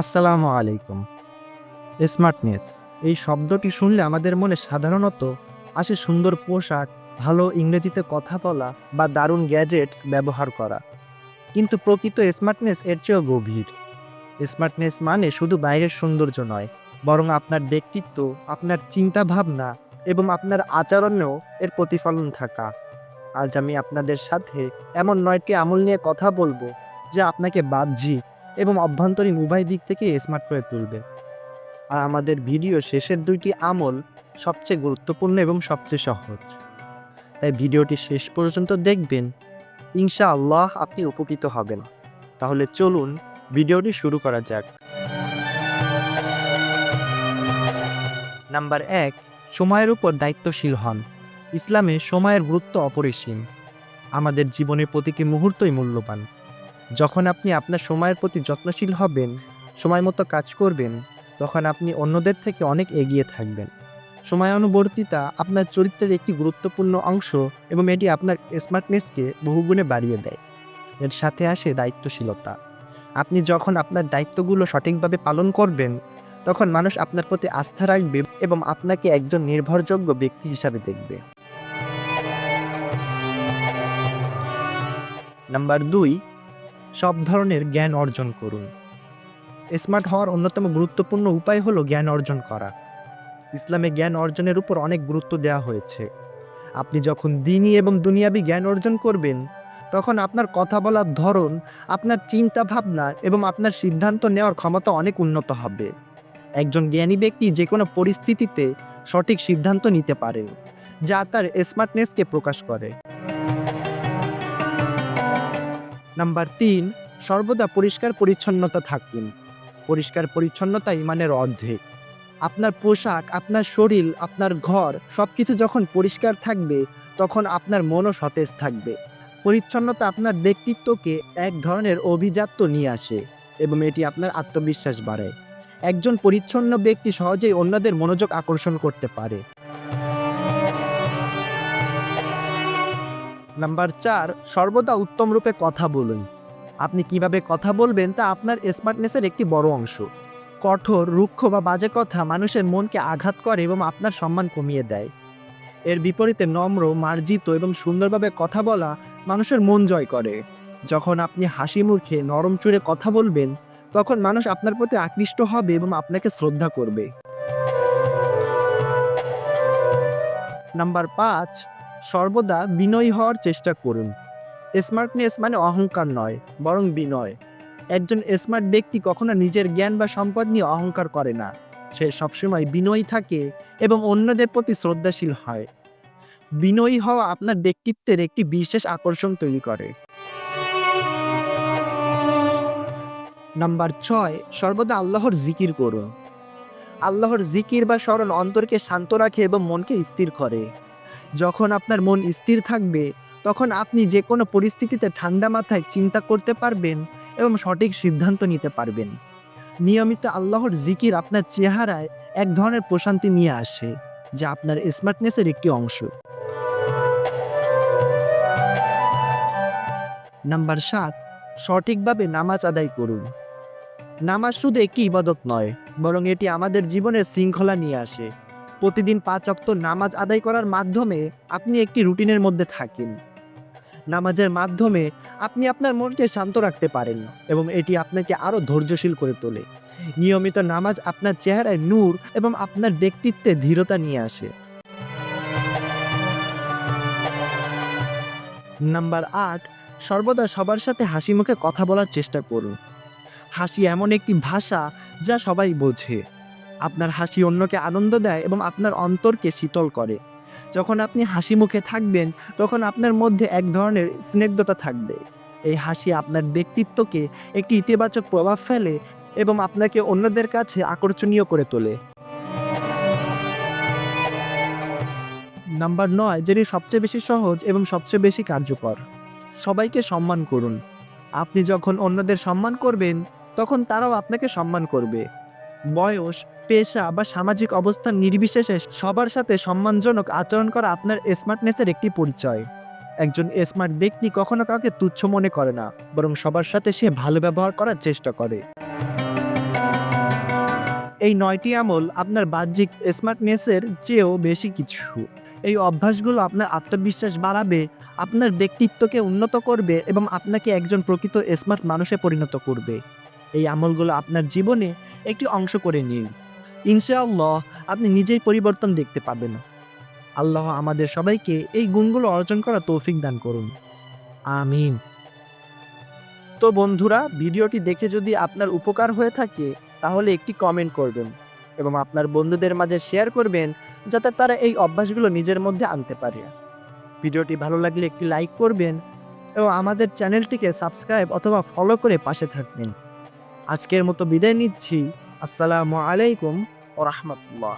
আসসালামু আলাইকুম। স্মার্টনেস এই শব্দটি শুনলে আমাদের মনে সাধারণত আসে সুন্দর পোশাক, ভালো ইংরেজিতে কথা বলা বা দারুণ গ্যাজেটস ব্যবহার করা। কিন্তু প্রকৃত স্মার্টনেস এর চেয়েও গভীর। স্মার্টনেস মানে শুধু বাইরের সৌন্দর্য নয়, বরং আপনার ব্যক্তিত্ব, আপনার চিন্তা ভাবনা এবং আপনার আচরণেও এর প্রতিফলন থাকা। আজ আমি আপনাদের সাথে এমন নয়টি আমল নিয়ে কথা বলব, যা আপনাকে বাহ্যিক এবং অভ্যন্তরীণ উভয় দিক থেকে স্মার্ট করে তুলবে। আর আমাদের ভিডিও শেষের দুইটি আমল সবচেয়ে গুরুত্বপূর্ণ এবং সবচেয়ে সহজ। তাই ভিডিওটি শেষ পর্যন্ত দেখবেন। ইনশা আল্লাহ আপনি উপকৃত হবেন। তাহলে চলুন ভিডিওটি শুরু করা যাক। নাম্বার এক, সময়ের উপর দায়িত্বশীল হন। ইসলামে সময়ের গুরুত্ব অপরিসীম। আমাদের জীবনের প্রতিটি মুহূর্তই মূল্যবান। যখন আপনি আপনার সময়ের প্রতি যত্নশীল হবেন, সময় মতো কাজ করবেন, তখন আপনি অন্যদের থেকে অনেক এগিয়ে থাকবেন। সময়ানুবর্তিতা আপনার চরিত্রের একটি গুরুত্বপূর্ণ অংশ এবং এটি আপনার স্মার্টনেসকে বহুগুণে বাড়িয়ে দেয়। এর সাথে আসে দায়িত্বশীলতা। আপনি যখন আপনার দায়িত্বগুলো সঠিকভাবে পালন করবেন, তখন মানুষ আপনার প্রতি আস্থা রাখবে এবং আপনাকে একজন নির্ভরযোগ্য ব্যক্তি হিসাবে দেখবে। নাম্বার দুই সব ধরনের জ্ঞান অর্জন করুন। স্মার্ট হওয়ার অন্যতম গুরুত্বপূর্ণ উপায় হলো জ্ঞান অর্জন করা। ইসলামে জ্ঞান অর্জনের উপর অনেক গুরুত্ব দেওয়া হয়েছে। আপনি যখন দিনী এবং দুনিয়াবি জ্ঞান অর্জন করবেন, তখন আপনার কথা বলার ধরন, আপনার চিন্তা ভাবনা এবং আপনার সিদ্ধান্ত নেওয়ার ক্ষমতা অনেক উন্নত হবে। একজন জ্ঞানী ব্যক্তি যে কোনো পরিস্থিতিতে সঠিক সিদ্ধান্ত নিতে পারে, যা তার স্মার্টনেসকে প্রকাশ করে। নাম্বার তিন, সর্বদা পরিষ্কার পরিচ্ছন্নতা থাকুন। পরিষ্কার পরিচ্ছন্নতা ইমানের অর্ধেক। আপনার পোশাক, আপনার শরীর, আপনার ঘর সব কিছু যখন পরিষ্কার থাকবে, তখন আপনার মনও সতেজ থাকবে। পরিচ্ছন্নতা আপনার ব্যক্তিত্বকে এক ধরনের অভিজাত্য নিয়ে আসে এবং এটি আপনার আত্মবিশ্বাস বাড়ায়। একজন পরিচ্ছন্ন ব্যক্তি সহজেই অন্যদের মনোযোগ আকর্ষণ করতে পারে। নাম্বার চার, সর্বদা উত্তম রূপে কথা বলুন। আপনি কীভাবে কথা বলবেন তা আপনার স্মার্টনেসের একটি বড় অংশ। কঠোর, রুক্ষ বা বাজে কথা মানুষের মনকে আঘাত করে এবং আপনার সম্মান কমিয়ে দেয়। এর বিপরীতে নম্র, মার্জিত এবং সুন্দরভাবে কথা বলা মানুষের মন জয় করে। যখন আপনি হাসি মুখে নরম চুরে কথা বলবেন, তখন মানুষ আপনার প্রতি আকৃষ্ট হবে এবং আপনাকে শ্রদ্ধা করবে। নাম্বার পাঁচ সর্বদা বিনয়ী হওয়ার চেষ্টা করুন। স্মার্টনেস মানে অহংকার নয়, বরং বিনয়। একজন স্মার্ট ব্যক্তি কখনো নিজের জ্ঞান বা সম্পদ নিয়ে অহংকার করে না। সে সবসময় বিনয়ী থাকে এবং অন্যদের প্রতি শ্রদ্ধাশীল হয়। বিনয়ী হওয়া আপনার ব্যক্তিত্বের একটি বিশেষ আকর্ষণ তৈরি করে। নাম্বার ছয়, সর্বদা আল্লাহর জিকির করুন। আল্লাহর জিকির বা স্মরণ অন্তরকে শান্ত রাখে এবং মনকে স্থির করে। যখন আপনার মন স্থির থাকবে, তখন আপনি যে কোনো পরিস্থিতিতে ঠান্ডা মাথায় চিন্তা করতে পারবেন এবং সঠিক সিদ্ধান্ত নিতে পারবেন। নিয়মিত আল্লাহর জিকির আপনার চেহারায় এক ধরনের প্রশান্তি নিয়ে আসে, যা আপনার স্মার্টনেসের একটি অংশ। নাম্বার সাত, সঠিকভাবে নামাজ আদায় করুন। নামাজ শুধু একটি ইবাদত নয়, বরং এটি আমাদের জীবনের শৃঙ্খলা নিয়ে আসে। প্রতিদিন পাঁচ অক্ত নামাজ আদায় করার মাধ্যমে আপনি একটি রুটিনের মধ্যে থাকেন। নামাজের মাধ্যমে আপনি আপনার মনকে শান্ত রাখতে পারেন এবং এটি আপনাকে আরও ধৈর্যশীল করে তোলে। নিয়মিত নামাজ আপনার চেহারায় নূর এবং আপনার ব্যক্তিত্বে ধীরতা নিয়ে আসে। নাম্বার আট, সর্বদা সবার সাথে হাসি মুখে কথা বলার চেষ্টা করুন। হাসি এমন একটি ভাষা যা সবাই বোঝে। আপনার হাসি অন্যকে আনন্দ দেয় এবং আপনার অন্তরকে শীতল করে। যখন আপনি হাসি মুখে থাকবেন, তখন আপনার মধ্যে এক ধরনের স্নিগ্ধতা থাকবে। এই হাসি আপনার ব্যক্তিত্বকে একটি ইতিবাচক প্রভাব ফেলে এবং আপনাকে অন্যদের কাছে আকর্ষণীয় করে তোলে। নাম্বার নয়, যেটি সবচেয়ে বেশি সহজ এবং সবচেয়ে বেশি কার্যকর। সবাইকে সম্মান করুন। আপনি যখন অন্যদের সম্মান করবেন, তখন তারাও আপনাকে সম্মান করবে। বয়স, পেশা বা সামাজিক অবস্থান নির্বিশেষে সবার সাথে সম্মানজনক আচরণ করা আপনার স্মার্টনেসের একটি পরিচয়। একজন স্মার্ট ব্যক্তি কখনো কাউকে তুচ্ছ মনে করে না, বরং সবার সাথে সে ভালো ব্যবহার করার চেষ্টা করে। এই নয়টি আমল আপনার বাহ্যিক স্মার্টনেসের চেয়েও বেশি কিছু। এই অভ্যাসগুলো আপনার আত্মবিশ্বাস বাড়াবে, আপনার ব্যক্তিত্বকে উন্নত করবে এবং আপনাকে একজন প্রকৃত স্মার্ট মানুষে পরিণত করবে। এই আমলগুলো আপনার জীবনে একটি অংশ করে নিন। ইনশাআল্লাহ আপনি নিজেই পরিবর্তন দেখতে পাবেন। আল্লাহ আমাদের সবাইকে এই গুণগুলো অর্জন করা তৌফিক দান করুন। আমিন। তো বন্ধুরা, ভিডিওটি দেখে যদি আপনার উপকার হয়ে থাকে, তাহলে একটি কমেন্ট করবেন এবং আপনার বন্ধুদের মাঝে শেয়ার করবেন যাতে তারা এই অভ্যাসগুলো নিজের মধ্যে আনতে পারে। ভিডিওটি ভালো লাগলে একটি লাইক করবেন এবং আমাদের চ্যানেলটিকে সাবস্ক্রাইব অথবা ফলো করে পাশে থাকবেন। আজকের মতো বিদায় নিচ্ছি। আসসালামু আলাইকুম ও রহমতুল্লাহ।